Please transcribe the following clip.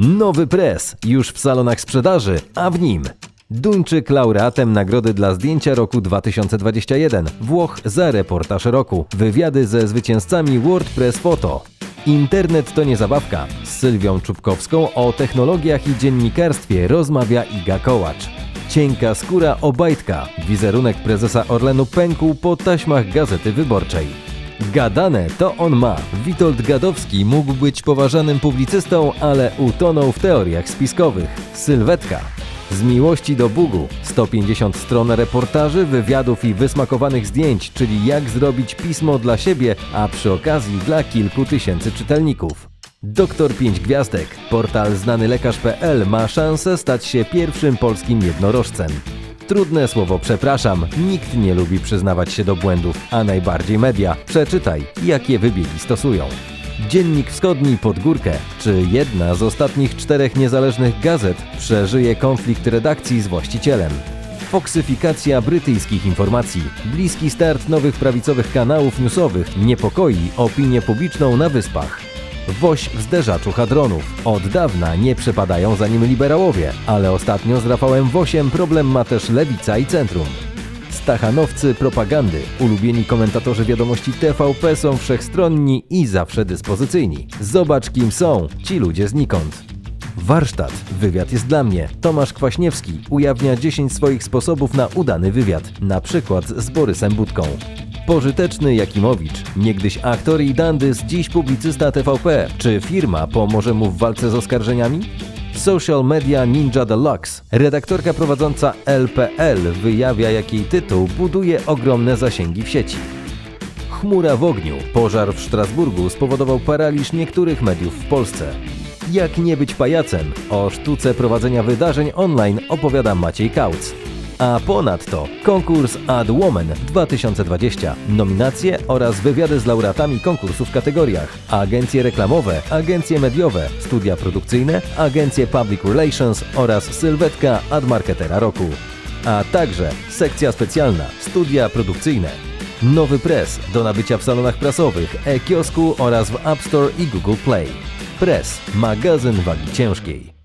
Nowy pres już w salonach sprzedaży, a w nim Duńczyk laureatem nagrody dla zdjęcia roku 2021, Włoch za reportaż roku, wywiady ze zwycięzcami WordPress Photo. Internet to nie zabawka. Z Sylwią Czubkowską o technologiach i dziennikarstwie rozmawia Iga Kołacz. Cienka skóra Obajtka. Wizerunek prezesa Orlenu pękł po taśmach Gazety Wyborczej. Gadane to on ma. Witold Gadowski mógł być poważanym publicystą, ale utonął w teoriach spiskowych. Sylwetka. Z miłości do Bugu 150 stron reportaży, wywiadów i wysmakowanych zdjęć, czyli jak zrobić pismo dla siebie, a przy okazji dla kilku tysięcy czytelników. Doktor 5 Gwiazdek, portal znanylekarz.pl ma szansę stać się pierwszym polskim jednorożcem. Trudne słowo przepraszam, nikt nie lubi przyznawać się do błędów, a najbardziej media. Przeczytaj, jakie wybiegi stosują. Dziennik Wschodni pod górkę. Czy jedna z ostatnich czterech niezależnych gazet przeżyje konflikt redakcji z właścicielem? Foksyfikacja brytyjskich informacji. Bliski start nowych prawicowych kanałów newsowych niepokoi opinię publiczną na wyspach. Woś w zderzaczu hadronów. Od dawna nie przepadają za nim liberałowie, ale ostatnio z Rafałem Wosiem problem ma też lewica i centrum. Stachanowcy propagandy, ulubieni komentatorzy wiadomości TVP są wszechstronni i zawsze dyspozycyjni. Zobacz kim są ci ludzie znikąd. Warsztat. Wywiad jest dla mnie. Tomasz Kwaśniewski ujawnia 10 swoich sposobów na udany wywiad, na przykład z Borysem Budką. Pożyteczny Jakimowicz, niegdyś aktor i dandys, dziś publicysta TVP. Czy firma pomoże mu w walce z oskarżeniami? Social Media Ninja Deluxe. Redaktorka prowadząca LPL wyjawia, jak jej tytuł buduje ogromne zasięgi w sieci. Chmura w ogniu. Pożar w Strasburgu spowodował paraliż niektórych mediów w Polsce. Jak nie być pajacem? O sztuce prowadzenia wydarzeń online opowiada Maciej Kauc. A ponadto konkurs Ad Woman 2020, nominacje oraz wywiady z laureatami konkursu w kategoriach agencje reklamowe, agencje mediowe, studia produkcyjne, agencje public relations oraz sylwetka Ad Marketera Roku. A także sekcja specjalna, studia produkcyjne. Nowy Press do nabycia w salonach prasowych, e-kiosku oraz w App Store i Google Play. Press, magazyn wagi ciężkiej.